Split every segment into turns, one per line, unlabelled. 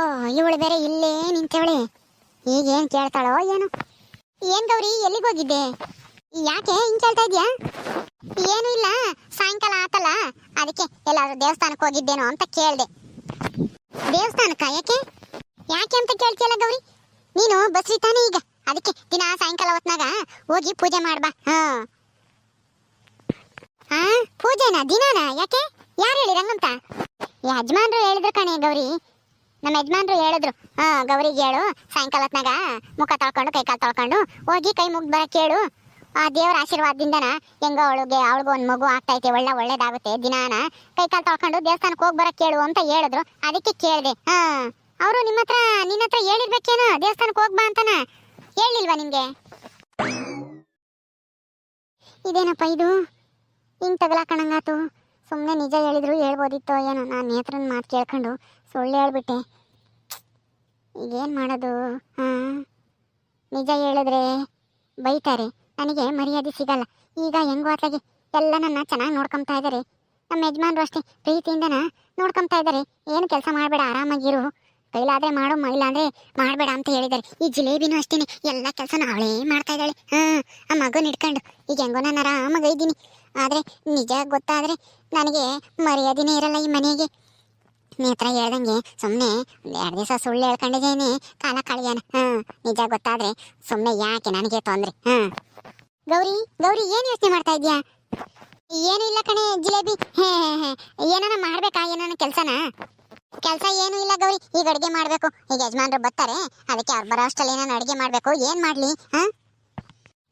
ಓ, ಇವಳು ಬೇರೆ ಇಲ್ಲೇ ನಿಂತವಳೆ. ಈಗೇನ್ ಕೇಳ್ತಾಳೋ ಏನು. ಏನ್ ಗೌರಿ, ಎಲ್ಲಿಗೆ ಹೋಗಿದ್ದೆ? ಯಾಕೆ ಹಿಂಗ್ ಕೇಳ್ತಾ ಇದ್ಯಾ? ಏನು ಇಲ್ಲ, ಸಾಯಂಕಾಲ ಆತಲ್ಲ, ಅದಕ್ಕೆ ಎಲ್ಲಾದ್ರೂ ದೇವಸ್ಥಾನಕ್ಕೆ ಹೋಗಿದ್ದೇನೋ ಅಂತ ಕೇಳ್ದೆ. ದೇವಸ್ಥಾನಕ್ಕ, ಯಾಕೆ? ಯಾಕೆ ಅಂತ ಕೇಳ್ತಿಯಲ್ಲ ಗೌರಿ? ನೀನು ಬಸ್ರಿ ತಾನೇ ಈಗ. ಅದಕ್ಕೆ ದಿನ ಸಾಯಂಕಾಲ ಹೊತ್ನಾಗ ಹೋಗಿ ಪೂಜೆ ಮಾಡ್ಬಾ. ಹಾ. ಪೂಜೆನಾ, ದಿನಾನ, ಯಾಕೆ? ಯಾರು ಹೇಳಿ ರಂಗಂತ ಯಜಮಾನ್ರು ಹೇಳಿದ್ರು ಕಣೆ ಗೌರಿ. ನಮ್ಮ ಯಜಮಾನ್ರು ಹೇಳಿದ್ರು, ಹಾ, ಗೌರಿಗೆ ಹೇಳು, ಸಾಯಂಕಾಲ ಹೊತ್ನಾಗ ಮುಖ ತೊಳ್ಕೊಂಡು, ಕೈ ಕಾಲು ತೊಳ್ಕೊಂಡು ಹೋಗಿ ಕೈ ಮುಗ್ದು ಬರಕ್ಕೆ ಕೇಳು. ಆ ದೇವರ ಆಶೀರ್ವಾದದಿಂದನ ಹೆಂಗ ಅವಳಿಗೆ, ಅವಳಿಗೂ ಒಂದು ಮಗು ಆಗ್ತೈತೆ, ಒಳ್ಳೆ, ಒಳ್ಳೇದಾಗುತ್ತೆ. ದಿನಾನ ಕೈ ಕಾಲು ತೊಳ್ಕೊಂಡು ದೇವಸ್ಥಾನಕ್ಕೆ ಹೋಗಿ ಬರಕ್ಕೆ ಕೇಳು ಅಂತ ಹೇಳಿದ್ರು. ಅದಕ್ಕೆ ಕೇಳಿದೆ, ಹಾ, ಅವರು ನಿಮ್ಮ ಹತ್ರ, ನಿನ್ನ ಹತ್ರ ಹೇಳಿರ್ಬೇಕೇನೋ ದೇವಸ್ಥಾನಕ್ಕೆ ಹೋಗ್ಬಾ ಅಂತನ? ಹೇಳಿಲ್ವಾ ನಿಮಗೆ ಇದೇನಪ್ಪ ಇದು? ಹಿಂಗೆ ತಗಲಾಕಣಂಗಾತು. ಸುಮ್ಮನೆ ನಿಜ ಹೇಳಿದ್ರು ಹೇಳ್ಬೋದಿತ್ತೋ ಏನೋ, ನಾನು ನೇತ್ರನ ಮಾತು ಕೇಳ್ಕೊಂಡು ಸುಳ್ಳು ಹೇಳ್ಬಿಟ್ಟೆ. ಈಗೇನು ಮಾಡೋದು? ಹಾಂ? ನಿಜ ಹೇಳಿದ್ರೆ ಬೈತಾರೆ. ನನಗೆ ಮರ್ಯಾದೆ ಸಿಗಲ್ಲ. ಈಗ ಹೆಂಗೋ ಅತ್ಲಾಗೆ ಎಲ್ಲ ನನ್ನ ಚೆನ್ನಾಗಿ ನೋಡ್ಕೊಂತಾ ಇದ್ದಾರೆ ನಮ್ಮ ಯಜಮಾನ್ರು ಅಷ್ಟೇ ಪ್ರೀತಿಯಿಂದನ ನೋಡ್ಕೊಂತಾ ಇದ್ದಾರೆ ಏನು ಕೆಲಸ ಮಾಡಬೇಡ, ಆರಾಮಾಗಿರು. ಕೈಲಾದ್ರೆ ಮಾಡು, ಮೈಲಾಂದ್ರೆ ಮಾಡಬೇಡ ಅಂತ ಹೇಳಿದ್ದಾರೆ ಈ ಜಿಲೇಬಿನೂ ಅಷ್ಟೇ ಎಲ್ಲ ಕೆಲಸನ ಅವಳೇ ಮಾಡ್ತಾ ಇದ್ದಾಳೆ. ಹಾಂ, ಆ ಮಗನ ಹಿಡ್ಕೊಂಡು. ಈಗ ಹೆಂಗೋ ನಾನು ಆರಾಮಾಗಿ ಇದ್ದೀನಿ. ಆದರೆ ನಿಜ ಗೊತ್ತಾದರೆ ನನಗೆ ಮರ್ಯಾದೆನೇ ಇರಲ್ಲ ಈ ಮನೆಗೆ. ನೇತ್ರ ಹೇಳ್ದಂಗೆ ಸುಮ್ಮನೆ ಒಂದು ಎರಡು ದಿವಸ ಸುಳ್ಳು ಹೇಳ್ಕೊಂಡಿದ್ದೇನೆ ಕಾಲ ಕಳಿಯೋಣ. ಹಾಂ, ನಿಜ ಗೊತ್ತಾದರೆ ಸುಮ್ಮನೆ ಯಾಕೆ ನನಗೆ ತೊಂದರೆ? ಹಾಂ. ಗೌರಿ ಗೌರಿ, ಏನು ಯೋಚನೆ ಮಾಡ್ತಾ ಇದೆಯಾ? ಏನು ಇಲ್ಲ ಕಣೆ, ಜಿಲೇಬಿ. ಹೇ ಹೇ ಹೇ, ಏನಾನ ಮಾಡ್ಬೇಕಾ? ಏನಾನ ಕೆಲಸನ? ಕೆಲಸ ಏನು ಇಲ್ಲ ಗೌರಿ. ಈಗ ಅಡುಗೆ ಮಾಡಬೇಕು. ಈಗ ಯಜಮಾನ್ರು ಬರ್ತಾರೆ. ಅದಕ್ಕೆ ಅವ್ರು ಬರೋ ಅಷ್ಟರಲ್ಲಿ ಏನಾನ ಅಡುಗೆ ಮಾಡಬೇಕು. ಏನು ಮಾಡಲಿ? ಹಾಂ?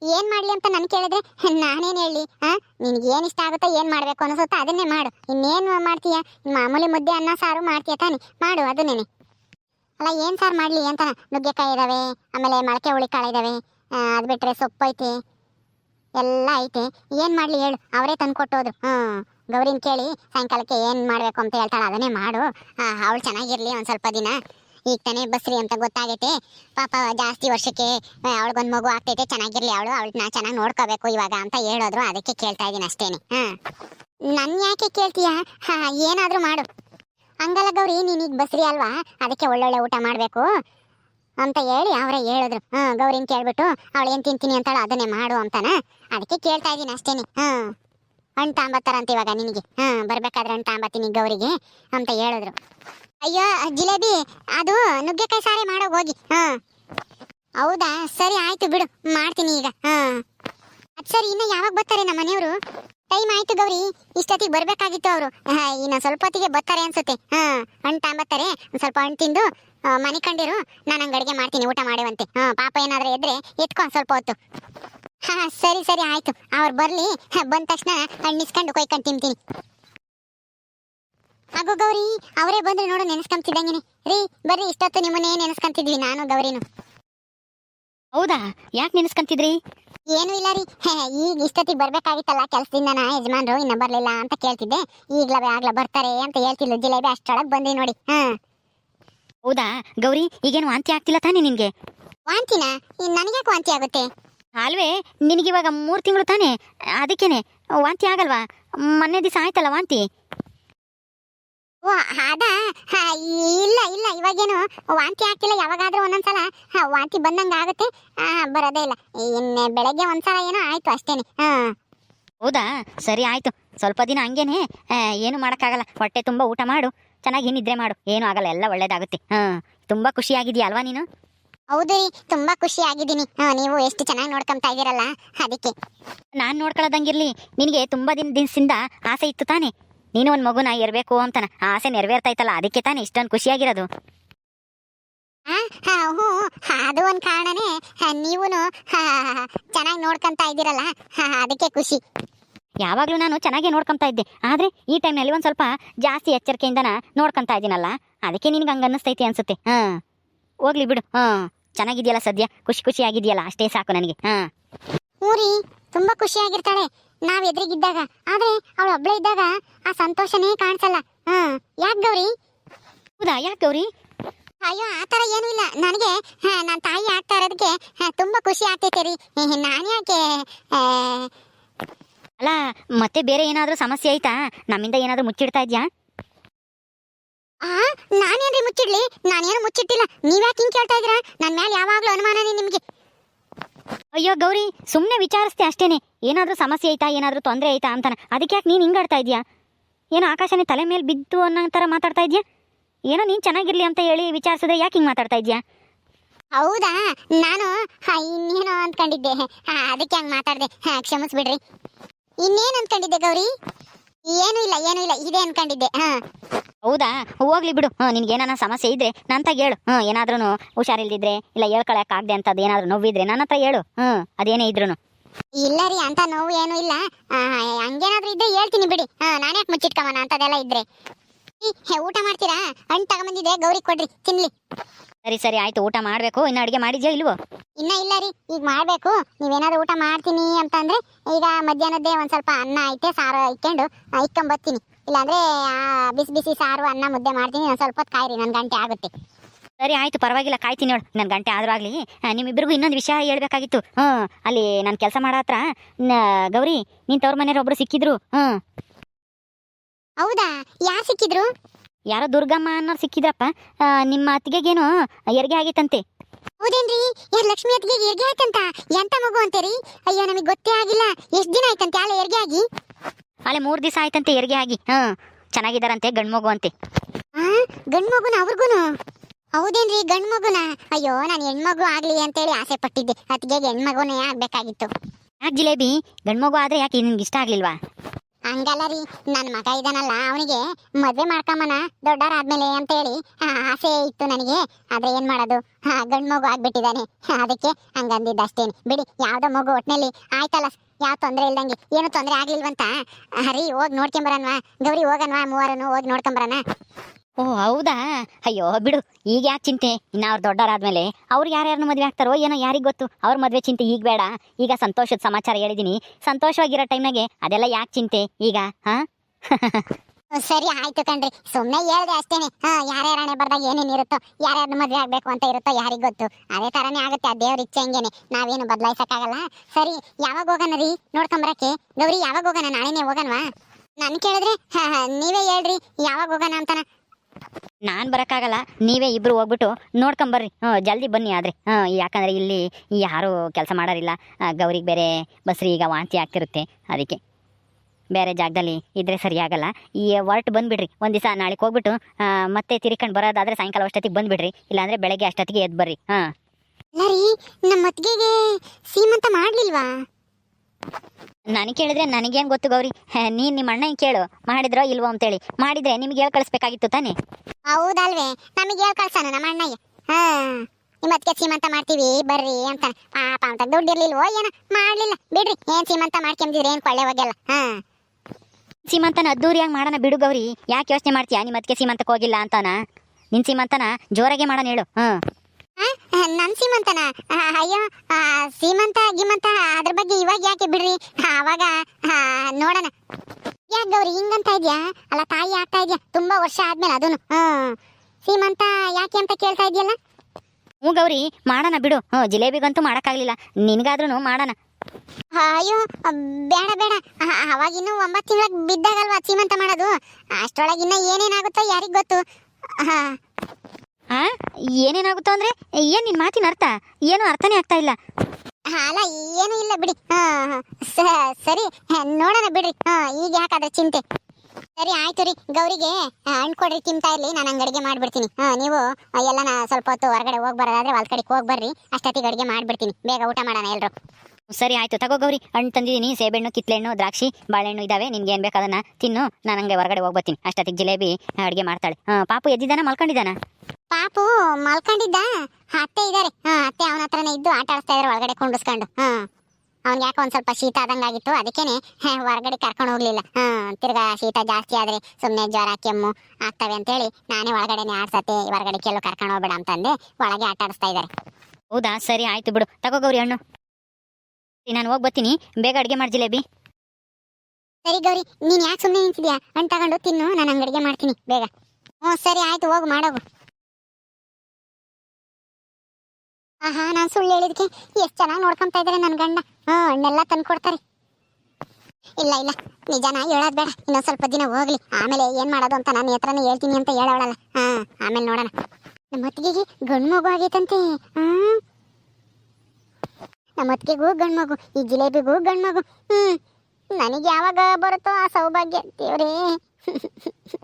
ಏನ್ ಮಾಡ್ಲಿ ಅಂತ ನನ್ ಕೇಳಿದ್ರೆ, ನಾನೇನ್ ಹೇಳಿ ಆ? ನಿನ್ಗೆ ಏನ್ ಇಷ್ಟ ಆಗುತ್ತೋ ಏನ್ ಮಾಡ್ಬೇಕು ಅನ್ಸುತ್ತೋ ಅದನ್ನೇ ಮಾಡು. ಇನ್ನೇನ್ ಮಾಡ್ತೀಯ? ಮಾಮೂಲಿ ಮುದ್ದೆ ಅನ್ನ ಸಾರು ಮಾಡ್ತೀಯ ತಾನೆ? ಮಾಡು, ಅದನ್ನೇನೆ. ಅಲ್ಲ, ಏನ್ ಸಾರ್ ಮಾಡ್ಲಿ ಅಂತ ನುಗ್ಗೆಕಾಯಿ ಇದಾವೆ, ಆಮೇಲೆ ಮೊಳಕೆ ಹುಳಿಕಾಳು ಇದಾವೆ ಅದ್ ಬಿಟ್ರೆ ಸೊಪ್ಪು ಐತೆ, ಎಲ್ಲ ಐತೆ. ಏನ್ ಮಾಡ್ಲಿ ಹೇಳು, ಅವರೇ ತಂದ್ಕೊಟ್ಟೋದ್ರು ಹ್ಮ್. ಗೌರಿನ್ ಕೇಳಿ, ಸಾಯಂಕಾಲಕ್ಕೆ ಏನ್ ಮಾಡ್ಬೇಕು ಅಂತ ಹೇಳ್ತಾಳ, ಅದನ್ನೇ ಮಾಡು. ಅವಳು ಚೆನ್ನಾಗಿರ್ಲಿ ಒಂದ್ ಸ್ವಲ್ಪ ದಿನ. ಈಗ ತಾನೇ ಬಸ್ರಿ ಅಂತ ಗೊತ್ತಾಗೈತೆ. ಪಾಪ ಜಾಸ್ತಿ ವರ್ಷಕ್ಕೆ ಅವಳಿಗೊಂದು ಮಗು ಆಗ್ತೈತೆ, ಚೆನ್ನಾಗಿರ್ಲಿ ಅವಳು ಅವಳನ್ನ ಚೆನ್ನಾಗಿ ನೋಡ್ಕೋಬೇಕು ಇವಾಗ ಅಂತ ಹೇಳಿದ್ರು, ಅದಕ್ಕೆ ಕೇಳ್ತಾ ಇದ್ದೀನಿ ಅಷ್ಟೇನೆ ಹಾ. ನನ್ ಯಾಕೆ ಕೇಳ್ತೀಯ? ಹಾ, ಏನಾದ್ರು ಮಾಡು. ಹಂಗಲ್ಲ ಗೌರಿ ನೀನೀಗ ಬಸ್ರಿ ಅಲ್ವಾ? ಅದಕ್ಕೆ ಒಳ್ಳೊಳ್ಳೆ ಊಟ ಮಾಡಬೇಕು. ಅಂತ ಹೇಳಿ ಅವರೇ ಹೇಳಿದ್ರು. ಹಾಂ ಗೌರಿನ ಕೇಳ್ಬಿಟ್ಟು ಅವಳು ಏನ್ ತಿಂತೀನಿ ಅಂತಾಳ ಅದನ್ನೇ ಮಾಡು ಅಂತಾನ. ಅದಕ್ಕೆ ಕೇಳ್ತಾ ಇದ್ದೀನಿ ಅಷ್ಟೇನೆ ಹಾ. ಹಣ್ಣು ತಾಂಬತ್ತಾರಂತ ಇವಾಗ ನಿನಗೆ. ಹಾಂ, ಬರ್ಬೇಕಾದ್ರೆ ಹಣ್ಣು ತಾಂಬತ್ತೀನಿ ಗೌರಿಗೆ ಅಂತ ಹೇಳಿದ್ರು. ಅಯ್ಯೋ, ಜಿಲೇಬಿ, ಅದು ನುಗ್ಗೆಕಾಯಿ ಸಾರಿ ಮಾಡೋ ಹೋಗಿ. ಹಾ. ಹೌದಾ? ಸರಿ, ಆಯ್ತು ಬಿಡು. ಮಾಡ್ತೀನಿ ಈಗ. ಹಾ. ಅದ್ ಸರಿ, ಇನ್ನ ಯಾವಾಗ ಬರ್ತಾರೆ ನಮ್ಮ ಮನೆಯವರು? ಟೈಮ್ ಆಯ್ತು ಗೌರಿ. ಇಷ್ಟೊತ್ತಿಗೆ ಬರ್ಬೇಕಾಗಿತ್ತು ಅವರು. ಇನ್ನ ಸ್ವಲ್ಪ ಹೊತ್ತಿಗೆ ಬರ್ತಾರೆ ಅನ್ಸುತ್ತೆ. ಹಾ ಹಣ್ಣು ತಾಂಬತ್ತಾರೆ. ಸ್ವಲ್ಪ ಹಣ್ಣು ತಿಂದು ಮನೆ ಕಂಡಿರು. ನಾನು ಹಂಗೆ ಮಾಡ್ತೀನಿ, ಊಟ ಮಾಡುವಂತೆ. ಹಾ, ಪಾಪ ಏನಾದ್ರೆ ಎದ್ರೆ ಎತ್ಕೊ ಸ್ವಲ್ಪ ಹೊತ್ತು. ಹಾ ಸರಿ ಸರಿ, ಆಯ್ತು. ಅವ್ರು ಬರ್ಲಿ. ಬಂದ ತಕ್ಷಣ ಹಣ್ಣು ಇಸ್ಕೊಂಡು ಕೊಯ್ಕೊಂಡು ತಿಂತೀನಿ. ಆಗೋ ಗೌರಿ ಅವರೇ ಬಂದ್ರೆ ನೋಡು ನೆನೆಸ್ಕೊಂತಿದ್ದಂಗೆನೆ. ರೀ ಬರ್ರಿ ಇಷ್ಟೊತ್ತು ನಿಮ್ಮನ್ನೇ ನೆನೆಸ್ಕೊಂತಿದ್ವಿ ನಾನು ಗೌರಿನು.
ಹೌದಾ? ಯಾಕೆ ನೆನೆಸ್ಕಂತಿದ್ರಿ?
ಏನು ಇಲ್ಲ ರೀ. ಹೇ, ಈಗ ಇಷ್ಟೊತ್ತಿಗೆ ಬರ್ಬೇಕಾಗಿತ್ತಲ್ಲ ಕೆಲಸದಿಂದ ನಾ ಯಜಮಾನ್ರು ಇನ್ನ ಬರ್ಲಿಲ್ಲ ಅಂತ ಕೇಳ್ತಿದ್ದೆ. ಈಗ್ಲ ಆಗ್ಲ ಬರ್ತಾರೆ ಅಂತ ಹೇಳ್ತಿಲ್ಲ ಜಿಲೇಬಿ ಅಷ್ಟೊಳಗ್ ಬಂದಿ ನೋಡಿ. ಹಾ.
ಹೌದಾ? ಗೌರಿ ಈಗೇನು ವಾಂತಿ ಆಗ್ತಿಲ್ಲ ತಾನೇ ನಿನ್ಗೆ?
ವಾಂತಿನಾ? ನನಗ್ಯಾಕೆ ವಾಂತಿ ಆಗುತ್ತೆ?
ಅಲ್ವೇ ನಿನಗಿವಾಗ ಮೂರು ತಿಂಗಳು ತಾನೇ? ಅದಕ್ಕೇನೆ ವಾಂತಿ ಆಗಲ್ವಾ? ಮೊನ್ನೆ ದಿವಸ ಆಯ್ತಲ್ಲ ವಾಂತಿ?
ಓ ಅದ ಇಲ್ಲ ಇಲ್ಲ ಇವಾಗೇನು ವಾಂತಿ ಆಗ್ತಿಲ್ಲ ಯಾವಾಗಾದ್ರೂ ಒಂದೊಂದ್ಸಲ. ವಾಂತಿ ಬಂದಂಗ ಆಗುತ್ತೆ. ಆ, ಬರೋದೇ ಇಲ್ಲ. ಇನ್ನು ಬೆಳಗ್ಗೆ ಒಂದ್ಸಲ ಏನೋ ಆಯ್ತು ಅಷ್ಟೇನೆ. ಹಾ.
ಹೌದಾ? ಸರಿ ಆಯ್ತು. ಸ್ವಲ್ಪ ದಿನ ಹಂಗೇನೆ ಏನು ಮಾಡೋಕ್ಕಾಗಲ್ಲ. ಹೊಟ್ಟೆ ತುಂಬ ಊಟ ಮಾಡು. ಚೆನ್ನಾಗಿ ನಿದ್ರೆ ಮಾಡು. ಏನು ಆಗಲ್ಲ ಎಲ್ಲ ಒಳ್ಳೇದಾಗುತ್ತೆ. ಹಾಂ ತುಂಬಾ ಖುಷಿಯಾಗಿದೆಯಾ ಅಲ್ವಾ ನೀನು?
ಹೌದು ರೀ ತುಂಬಾ ಖುಷಿ ಆಗಿದ್ದೀನಿ ಹಾ, ನೀವು ಎಷ್ಟು ಚೆನ್ನಾಗಿ ನೋಡ್ಕೊಂತ ಇದ್ದೀರಲ್ಲ ಅದಕ್ಕೆ.
ನಾನು ನೋಡ್ಕೊಳ್ಳೋದಂಗಿರ್ಲಿ ನಿನಗೆ ತುಂಬಾ ದಿನ ದಿನದಿಂದ ಆಸೆ ಇತ್ತು ತಾನೇ. ನೀನು ಒಂದು ಮಗುನ ಇರಬೇಕು ಅಂತಾನ. ಆಸೆ ನೆರವೇರ್ತೈತಲ್ಲ ಅದಕ್ಕೆ ತಾನೇ ಇಷ್ಟೊಂದು ಖುಷಿಯಾಗಿರೋದು.
ಹ್ಞೂ ಅದು ಒಂದು ಕಾರಣನೇ ನೀವು ಚೆನ್ನಾಗಿ ನೋಡ್ಕೊಂತ ಇದ್ದೀರಲ್ಲ ಅದಕ್ಕೆ ಖುಷಿ.
ಯಾವಾಗಲೂ ನಾನು ಚೆನ್ನಾಗೇ ನೋಡ್ಕೊಂತ ಇದ್ದೆ. ಆದರೆ ಈ ಟೈಮ್ನಲ್ಲಿ ಒಂದು ಸ್ವಲ್ಪ ಜಾಸ್ತಿ ಎಚ್ಚರಿಕೆಯಿಂದನ ನೋಡ್ಕೊಂತ ಇದ್ದೀನಲ್ಲ ಅದಕ್ಕೆ ನಿನಗೆ ಹಂಗೆ ಅನ್ನಿಸ್ತೈತಿ ಅನ್ಸುತ್ತೆ. ಹಾಂ ಹೋಗ್ಲಿ ಬಿಡು. ಹಾಂ ಚೆನ್ನಾಗಿದೆಯಲ್ಲ ಸದ್ಯ ಖುಷಿ ಖುಷಿಯಾಗಿದೆಯಲ್ಲ ಅಷ್ಟೇ ಸಾಕು ನನಗೆ. ಹಾಂ.
ಹ್ಞೂ ರೀ ತುಂಬಾ ಖುಷಿಯಾಗಿರ್ತಾಳೆ. ನಾವ್ ಎದುರಿಗಿದ್ದಾಗ ಆದ್ರೆ ಅವಳು ಒಬ್ಳೆ ಇದ್ದಾಗ ಆ ಸಂತೋಷನೇ ಕಾಣಿಸಲ್ಲ. ಹಾ ಯಾಕೆ ಗೌರಿ?
ಹೌದಾ ಯಾಕೆ ಗೌರಿ?
ಅಯ್ಯೋ ಆ ಥರ ಏನೂ ಇಲ್ಲ. ನನಗೆ ನನ್ನ ತಾಯಿ ಆಗ್ತಾ ಇರೋದಕ್ಕೆ ತುಂಬಾ ಖುಷಿ ಆಗ್ತೈತೆ ರೀ. ನಾನು ಯಾಕೆ?
ಅಲ್ಲ ಮತ್ತೆ ಬೇರೆ ಏನಾದ್ರೂ ಸಮಸ್ಯೆ ಆಯ್ತಾ? ನಮ್ಮಿಂದ ಏನಾದ್ರೂ ಮುಚ್ಚಿಡ್ತಾ ಇದ್ಯಾ?
ಆ ನಾನೇನ್ರಿ ಮುಚ್ಚಿಡ್ಲಿ? ನಾನೇನು ಮುಚ್ಚಿಟ್ಟಿಲ್ಲ. ನೀವ್ಯಾಕೆ ಹಿಂಗ್ ಕೇಳ್ತಾ ಇದ್ದೀರಾ? ನನ್ನ ಮೇಲೆ ಯಾವಾಗ್ಲೂ ಅನುಮಾನನೇ ನಿಮ್ಗೆ.
ಅಯ್ಯೋ ಗೌರಿ ಸುಮ್ಮನೆ ವಿಚಾರಿಸ್ತೆ ಅಷ್ಟೇನೆ. ಏನಾದರೂ ಸಮಸ್ಯೆ ಐತಾ, ಏನಾದರೂ ತೊಂದರೆ ಐತಾ ಅಂತಾನೆ. ಅದಕ್ಕೆ ಯಾಕೆ ನೀನು ಹಿಂಗಾಡ್ತಾ ಇದೀಯಾ ಏನೋ ಆಕಾಶನೇ ತಲೆ ಮೇಲೆ ಬಿದ್ದು ಅನ್ನೋ ಥರ ಮಾತಾಡ್ತಾ ಇದೆಯಾ ಏನೋ ನೀನು ಚೆನ್ನಾಗಿರಲಿ ಅಂತ ಹೇಳಿ ವಿಚಾರಿಸಿದ್ರೆ ಯಾಕೆ ಹಿಂಗೆ ಮಾತಾಡ್ತಾ ಇದೆಯಾ
ಹೌದಾ? ನಾನು ಇನ್ನೇನೋ ಅಂದ್ಕೊಂಡಿದ್ದೆ. ಅದಕ್ಕೆ ಹಂಗೆ ಮಾತಾಡಿದೆ. ಕ್ಷಮಿಸ್ಬಿಡ್ರಿ. ಇನ್ನೇನು ಅಂದ್ಕೊಂಡಿದ್ದೆ ಗೌರಿ? ಏನೂ ಇಲ್ಲ ಏನು ಇಲ್ಲ ಇದೆ ಅನ್ಕೊಂಡಿದ್ದೆ ಹಾ.
ಹೌದಾ? ಹೋಗ್ಲಿ ಬಿಡು. ಹಾಂ ನಿನ್ಗೆ ಏನಾನ ಸಮಸ್ಯೆ ಇದ್ರೆ ನಂತ ಹೇಳು. ಹಾಂ ಏನಾದ್ರೂ ಹುಷಾರಿಲ್ದಿದ್ರೆ ಇಲ್ಲ ಹೇಳ್ಕೊಳಕ್ಕಾಗದೆ ಅಂತದ್ದು ಏನಾದರೂ ನೋವಿದ್ರೆ ನನ್ನ ಹತ್ರ ಹೇಳು. ಹ್ಞೂ ಅದೇನೇ ಇದ್ರು
ಇಲ್ಲ ರೀ ಅಂತ ನೋವು ಏನು ಇಲ್ಲ. ಹಂಗೇನಾದ್ರೂ ಇದ್ರೆ ಹೇಳ್ತೀನಿ ಬಿಡಿ. ಹಾ ನಾನೇ ಯಾಕೆ ಮುಚ್ಚಿಟ್ಕವನ ಅಂತದೆಲ್ಲ ಇದ್ರೆ. ಊಟ ಮಾಡ್ತೀರಾ? ಹಣ್ಣು ತಗೊಂಬಂದಿದೆ ಗೌರಿ ಕೊಡ್ರಿ ತಿನ್ಲಿ.
ಸರಿ ಸರಿ ಆಯ್ತು ಊಟ ಮಾಡಬೇಕು. ಇನ್ನ ಅಡಿಗೆ ಮಾಡಿದ್ಯಾ ಇಲ್ವೋ?
ಇನ್ನ ಇಲ್ಲ ರೀ ಈಗ ಮಾಡ್ಬೇಕು. ನೀವೇನಾದ್ರು ಊಟ ಮಾಡ್ತೀನಿ ಅಂತಂದ್ರೆ ಈಗ ಮಧ್ಯಾಹ್ನದ್ದೇ ಒಂದ್ ಸ್ವಲ್ಪ ಅನ್ನ ಐತೆ ಸಾರು ಇಕ್ಕೊಂಡು ಇಕ್ಕೊಂಬರ್ತೀನಿ ಇಲ್ಲಾಂದ್ರೆ ಆ, ಬಿಸಿ ಬಿಸಿ ಸಾರು ಅನ್ನ ಮುದ್ದೆ ಮಾಡ್ತೀನಿ ಒಂದ್ ಸ್ವಲ್ಪ ಹೊತ್ತು ಕಾಯ್ರಿ ನನ್ ಗಂಟೆ ಆಗುತ್ತೆ.
ಸರಿ ಆಯ್ತು ಪರವಾಗಿಲ್ಲ ಕಾಯ್ತೀನಿ ನೋಡು. ನನ್ನ ಗಂಟೆ ಆದ್ರೂ ಆಗಲಿ. ನಿಮ್ಮಿಬ್ಬರಿಗೂ ಇನ್ನೊಂದು ವಿಷಯ ಹೇಳ್ಬೇಕಾಗಿತ್ತು. ಹ್ಮ್ ಅಲ್ಲಿ ನಾನು ಕೆಲಸ ಮಾಡೋ ಹತ್ರ ನ- ಗೌರಿ ನಿನ್ ತವ್ರ ಮನೆಯವ್ರು ಒಬ್ರು ಸಿಕ್ಕಿದ್ರು. ಹ್ಮ್
ಹೌದಾ? ಯಾರು ಸಿಕ್ಕಿದ್ರು?
ಯಾರೋ ದುರ್ಗಮ್ಮ ಅನ್ನೋರು ಸಿಕ್ಕಿದ್ರಪ್ಪ ನಿಮ್ಮ ಅತ್ತಿಗೆಗೇನು ಹೆರಿಗೆ ಆಗಿತ್ತಂತೆ.
ಹೌದೇನ್ರಿ? ಯಾರು ಲಕ್ಷ್ಮಿ ಅತ್ತಿಗೆ ಹೆರಿಗೆ ಆಯ್ತಂತ? ಎಂತ ಮಗು ಅಂತೀರಿ? ಅಯ್ಯೋ ನಮಗೆ ಗೊತ್ತೇ ಆಗಿಲ್ಲ. ಎಷ್ಟು ದಿನ ಆಯ್ತಂತೆ ಅಲ್ಲ ಹೆರಿಗೆ ಆಗಿ?
ಅಲ್ಲೇ ಮೂರು ದಿವಸ ಆಯ್ತಂತೆ ಹೆರಿಗೆ ಆಗಿ. ಹಾಂ ಚೆನ್ನಾಗಿದ್ದಾರಂತೆ ಗಂಡು ಮಗು ಅಂತೆ.
ಆ ಗಂಡು ಮಗುನ ಅವ್ರಿಗೂನು? ಹೌದೇನ್ರಿ ಗಂಡು ಮಗುನ? ಅಯ್ಯೋ ನಾನು ಹೆಣ್ಮಗು ಆಗ್ಲಿ ಅಂತೇಳಿ ಆಸೆ ಪಟ್ಟಿದ್ದೆ. ಅತ್ತಿಗೆಗೆ ಹೆಣ್ಮಗುನೇ ಆಗಬೇಕಾಗಿತ್ತು.
ಯಾಕೆ ಜಿಲೇಬಿ? ಗಂಡು ಮಗು ಆದರೆ ಯಾಕೆ ನಿನ್ಗೆ ಇಷ್ಟ ಆಗಲಿಲ್ವಾ?
ಹಂಗಲ್ಲ ರೀ ನನ್ನ ಮಗ ಇದಾನಲ್ಲ ಅವನಿಗೆ ಮದುವೆ ಮಾಡ್ಕೊಂಬನ ದೊಡ್ಡವರಾದ್ಮೇಲೆ ಅಂತ ಹೇಳಿ ಆ, ಆಸೆ ಇತ್ತು ನನಗೆ. ಆದ್ರೆ ಏನು ಮಾಡೋದು? ಗಂಡ್ ಮಗು ಆಗ್ಬಿಟ್ಟಿದ್ದಾನೆ. ಅದಕ್ಕೆ ಹಂಗಂದಿದ್ದ ಅಷ್ಟೇನು ಬಿಡಿ ಯಾವುದೋ ಮಗು ಒಟ್ಟಿನಲ್ಲಿ ಆಯ್ತಲ್ಲ ಯಾವ ತೊಂದರೆ ಇಲ್ದಂಗೆ. ಏನು ತೊಂದರೆ ಆಗ್ಲಿಲ್ವಂತ? ಹರಿ ಹೋಗಿ ನೋಡ್ಕೊಂಬರನ್ವಾ. ಗೌರಿ ಹೋಗನ್ವಾ ಮೂವರನ್ನು ಹೋಗಿ ನೋಡ್ಕೊಂಬರನ?
ಓ, ಹೌದಾ? ಅಯ್ಯೋ, ಬಿಡು. ಈಗ ಯಾಕೆ ಚಿಂತೆ? ಇನ್ನು ಅವ್ರು ದೊಡ್ಡವರಾದ್ಮೇಲೆ ಅವ್ರು ಯಾರ್ಯಾರನ್ನ ಮದುವೆ ಆಗ್ತಾರೋ ಏನೋ ಯಾರಿಗೆ ಗೊತ್ತು? ಅವ್ರ ಮದುವೆ ಚಿಂತೆ ಈಗ ಬೇಡ. ಈಗ ಸಂತೋಷದ ಸಮಾಚಾರ ಹೇಳಿದ್ದೀನಿ ಸಂತೋಷವಾಗಿರೋ ಟೈಮ್ನಾಗೆ ಅದೆಲ್ಲ ಯಾಕೆ ಚಿಂತೆ ಈಗ, ಹಾಂ?
ಸರಿ ಆಯ್ತು ಕಣ್ರಿ. ಸುಮ್ಮನೆ ಹೇಳ್ದೆ ಅಷ್ಟೇನೆ. ಹಾ, ಯಾರ್ಯಾರ ಹಣೆ ಬರ್ದಾಗ ಏನೇನು ಇರುತ್ತೋ ಯಾರ್ಯಾರನ್ನ ಮದುವೆ ಆಗ್ಬೇಕು ಅಂತ ಇರುತ್ತೋ ಯಾರಿಗ್ ಗೊತ್ತು? ಅದೇ ಥರನೇ ಆಗುತ್ತೆ, ಆ ದೇವ್ರ ಇಚ್ಛೆ ಹಂಗೇನೆ. ನಾವೇನು ಬದಲಾಯಿಸಕ್ಕಾಗಲ್ಲ. ಸರಿ, ಯಾವಾಗ ಹೋಗೋಣ ರೀ? ನೋಡ್ಕೊಂಬರಕ್ಕೆ ಗೌರಿ, ಯಾವಾಗ ಹೋಗೋಣ? ನಾಳೆನೇ ಹೋಗೋಣವಾ? ನನ್ ಕೇಳಿದ್ರೆ ನೀವೇ ಹೇಳ್ರಿ. ಯಾವಾಗ ಹೋಗೋಣ ಅಂತಾನ?
ನಾನು ಬರೋಕ್ಕಾಗಲ್ಲ, ನೀವೇ ಇಬ್ಬರು ಹೋಗ್ಬಿಟ್ಟು ನೋಡ್ಕೊಂಬರ್ರಿ ಹ್ಞೂ ಜಲ್ದಿ ಬನ್ನಿ ಆದರೆ. ಹ್ಞೂ ಯಾಕಂದರೆ ಇಲ್ಲಿ ಯಾರೂ ಕೆಲಸ ಮಾಡೋರಿಲ್ಲ. ಗೌರಿಗೆ ಬೇರೆ ಬಸ್ರಿ ಈಗ ವಾಂತಿ ಆಗ್ತಿರುತ್ತೆ ಅದಕ್ಕೆ. ಬೇರೆ ಜಾಗದಲ್ಲಿ ಇದ್ರೆ ಸರಿಯಾಗಲ್ಲ ಈ ಹೊರ್ಟು ಬಂದುಬಿಡ್ರಿ. ಒಂದು ದಿವಸ ನಾಳೆಗೆ ಹೋಗ್ಬಿಟ್ಟು ಮತ್ತೆ ತಿರ್ಕೊಂಡು ಬರೋದಾದರೆ ಸಾಯಂಕಾಲ ಅಷ್ಟೊತ್ತಿಗೆ ಬಂದುಬಿಡ್ರಿ. ಇಲ್ಲಾಂದರೆ ಬೆಳಗ್ಗೆ ಅಷ್ಟೊತ್ತಿಗೆ ಎದ್ದು ಬರ್ರಿ. ಹಾಂ.
ನಮ್ಮ ಸೀಮಂತ ಮಾಡ್ಲಿಲ್ವಾ?
ನನಗೆ ಕೇಳಿದ್ರೆ ನನಗೇನು ಗೊತ್ತು ಗೌರಿ? ನೀನು ನಿಮ್ಮ ಅಣ್ಣ ಕೇಳು. ಮಾಡಿದ್ರೋ ಇಲ್ವೋ ಅಂತೇಳಿ. ಮಾಡಿದ್ರೆ ನಿಮ್ಗೆ ಹೇಳಿ ಕಳಿಸ್ಬೇಕಾಗಿತ್ತು ತಾನೇ?
ಹೌದಲ್ವೇ ನಮಗೆ ಹೇಳಿ ಕಳ್ಸಾನ ನಮ್ಮ ಅಣ್ಣಗೆ. ಹಾ ನಿಮ್ಮ ಅದಕ್ಕೆ ಸೀಮಂತ ಮಾಡ್ತೀವಿ ಬರ್ರಿ ಅಂತ. ಪಾಪ ಅಂತ ದುಡ್ಡು ಇರ್ಲಿಲ್ವೋ ಏನ ಮಾಡ್ಲಿಲ್ಲ. ಬಿಡ್ರಿ ಏನು ಸೀಮಂತ ಮಾಡ್ಕೊಂಬಿದ್ರೆ ಏನು ಕೊಳ್ಳೆ ಹೋಗಲ್ಲ ಹಾಂ.
ಸೀಮಂತನ ಅದ್ದೂರಿಯಾಗಿ ಮಾಡೋಣ ಬಿಡು ಗೌರಿ. ಯಾಕೆ ಯೋಚನೆ ಮಾಡ್ತೀಯಾ ನಿಮ್ಮ ಅದಕ್ಕೆ ಸೀಮಂತಕ್ಕೆ ಹೋಗಿಲ್ಲ ಅಂತಾನ? ನಿನ್ನ ಸೀಮಂತನ ಜೋರಾಗೆ ಮಾಡೋಣ ಹೇಳು. ಹಾಂ.
ನನ್ ಸೀಮಂತನ. ಅಯ್ಯೋ ಸೀಮಂತ ಗಿಮಂತ ಅದ್ರ ಬಗ್ಗೆ ಇವಾಗ ಯಾಕೆ ಬಿಡ್ರಿ? ಅವಾಗ ನೋಡಣ. ಯಾಕೆ ಗೌರಿ ಹಿಂಗಂತ ಇದ್ಯಾ? ಅಲ್ಲ ತಾಯಿ ಆಗ್ತಾ ಇದ್ಯಾ? ತುಂಬಾ ವರ್ಷ ಆದ್ಮೇಲೆ ಅದೂನು. ಹ್ಮ್ ಸೀಮಂತ ಯಾಕೆ ಅಂತ ಕೇಳ್ತಾ ಇದೆಯಲ್ಲ?
ಹ್ಞೂ ಗೌರಿ ಮಾಡೋಣ ಬಿಡು. ಹ್ಞೂ ಜಿಲೇಬಿಗಂತೂ ಮಾಡೋಕ್ಕಾಗಲಿಲ್ಲ. ನಿನಗಾದ್ರೂ ಮಾಡೋಣ.
ಅಯ್ಯೋ ಬೇಡ ಬೇಡ. ಅವಾಗಿನ್ನು ಒಂಬತ್ತು ತಿಂಗಳಿಗೆ ಬಿದ್ದಾಗಲ್ವಾ ಸೀಮಂತ ಮಾಡೋದು? ಅಷ್ಟರೊಳಗಿನ್ನ ಏನೇನಾಗುತ್ತೋ ಯಾರಿಗ್ ಗೊತ್ತು? ಹಾ.
ಏನೇನಾಗುತ್ತೋ ಅಂದ್ರೆ ಏನ್ ನಿನ್ನ ಮಾತಿನ ಅರ್ಥ? ಏನು ಅರ್ಥನೇ ಆಗ್ತಾ ಇಲ್ಲ.
ಹಾ, ಅಲ್ಲ ಏನು ಇಲ್ಲ ಬಿಡಿ. ಹಾ ಹಾ. ಸರಿ ಹಾ, ನೋಡೋಣ ಬಿಡ್ರಿ. ಹಾ ಈಗ ಯಾಕಾದ್ರೆ ಚಿಂತೆ. ಸರಿ ಆಯ್ತು ರೀ. ಗೌರಿಗೆ ಆ, ಹಣ್ಣು ಕೊಡ್ರಿ ತಿಂತಾ ಇರ್ಲಿ. ನಾನು ಹಂಗೆ ಅಡುಗೆ ಮಾಡ್ಬಿಡ್ತೀನಿ. ಹಾ ನೀವು ಎಲ್ಲ ಎಲ್ಲನ ಸ್ವಲ್ಪ ಹೊತ್ತು ಹೊರಗಡೆ ಹೋಗಿ ಬರೋದಾದ್ರೆ ಹೊಲ ಕಡೆಗೆ ಹೋಗಿ ಬರ್ರಿ. ಅಷ್ಟೊತ್ತಿಗೆ ಅಡುಗೆ ಮಾಡಿಬಿಡ್ತೀನಿ. ಬೇಗ ಊಟ ಮಾಡೋಣ ಎಲ್ರು.
ಸರಿ ಆಯಿತು. ತಗೋ ಗೌರಿ. ಹಣ್ಣು ತಂದಿದ್ದೀನಿ. ಸೇಬೆಣ್ಣು ಕಿತ್ಲೆಹಣ್ಣು ದ್ರಾಕ್ಷಿ ಬಾಳೆಹಣ್ಣು ಇದ್ದಾವೆ ನಿಮ್ಗೆ ಏನು ಬೇಕು ಅದನ್ನು ತಿನ್ನು. ನಾನು ಹಂಗೆ ಹೊರಗಡೆ ಹೋಗ್ಬತ್ತೀನಿ ಅಷ್ಟೊತ್ತಿಗೆ ಜಿಲೇಬಿ ಅಡುಗೆ ಮಾಡ್ತಾಳೆ. ಹಾಂ ಪಾಪು ಎದ್ದಿದ್ದಾನ ಮಲ್ಕೊಂಡಿದ್ದಾನ?
ಪಾಪು ಮಲ್ಕೊಂಡಿದ್ದ. ಅತ್ತೆ ಇದಾರೆ. ಹಾ ಅತ್ತೆ ಅವನ ಹತ್ರನೇ ಇದ್ದು ಆಟ ಆಡಿಸ್ತಾ ಇದಾರೆ ಒಳಗಡೆ ಕುಂಡಿಸ್ಕೊಂಡು. ಹಾ ಅವ್ನ್ ಯಾಕೋ ಒಂದ್ ಸ್ವಲ್ಪ ಶೀತ ಆದಂಗಾಗಿತ್ತು ಅದಕ್ಕೇನೆ ಹಾ, ಹೊರಗಡೆ ಕರ್ಕೊಂಡು ಹೋಗ್ಲಿಲ್ಲ. ಹಾ ತಿರ್ಗಾ ಶೀತ ಜಾಸ್ತಿ ಆದ್ರೆ ಸುಮ್ಮನೆ ಜ್ವರ ಕೆಮ್ಮು ಆಗ್ತವೆ ಅಂತೇಳಿ ನಾನೇ ಒಳಗಡೆನೆ ಆಡ್ಸತ್ತೆ ಹೊರಗಡೆ ಕೆಲವು ಕರ್ಕೊಂಡು ಹೋಗ್ಬೇಡ ಅಂತಂದೆ ಒಳಗೆ ಆಟ ಆಡಿಸ್ತಾ ಇದಾರೆ.
ಹೌದಾ? ಸರಿ ಆಯ್ತು ಬಿಡು. ತಗೋ ಗೌರಿ ಹಣ್ಣು. ನಾನು ಹೋಗಿ ಬರ್ತೀನಿ. ಬೇಗ ಅಡುಗೆ ಮಾಡಿ ಜಿಲೇಬಿ.
ಸರಿ ಗೌರಿ ನೀನ್ ಯಾಕೆ ಸುಮ್ಮನೆ ನಿಂತಿದ್ಯಾ? ಹಣ್ಣು ತಗೊಂಡು ತಿನ್ನು ನಾನು ಅಂಗಡಿಗೆ ಮಾಡ್ತೀನಿ. ಬೇಗ. ಹ್ಞೂ ಸರಿ ಆಯ್ತು ಹೋಗು ಮಾಡೋಗು. ಆಹಾ, ನಾನು ಸುಳ್ಳು ಹೇಳಿದಕ್ಕೆ ಎಷ್ಟು ಚೆನ್ನಾಗಿ ನೋಡ್ಕೊಂತ ಇದ್ದಾರೆ ನನ್ನ ಗಂಡ. ಹ್ಞೂ ಹಣ್ಣೆಲ್ಲ ತಂದು ಇಲ್ಲ ಇಲ್ಲ. ನಿಜಾನ? ಹೇಳೋದು ಬೇಡ. ಇನ್ನೊಂದು ಸ್ವಲ್ಪ ದಿನ ಹೋಗ್ಲಿ. ಆಮೇಲೆ ಏನು ಮಾಡೋದು ಅಂತ ನಾನು ಹತ್ರನೇ ಹೇಳ್ತೀನಿ ಅಂತ ಹೇಳೋಳಲ್ಲ ಹಾಂ, ಆಮೇಲೆ ನೋಡೋಣ. ನಮ್ಮ ಅತ್ತಿಗೆಗೆ ಗಂಡು ಮಗು ಆಗೈತಂತೆ. ನಮ್ಮ ಅತ್ತಿಗೆಗೂ ಗಂಡು ಮಗು, ಈ ಜಿಲೇಬಿಗೂ ಗಂಡು ಮಗು. ಹ್ಮ್, ನನಗೆ ಯಾವಾಗ ಬರುತ್ತೋ ಆ ಸೌಭಾಗ್ಯ. ದೇವ್ರೇ.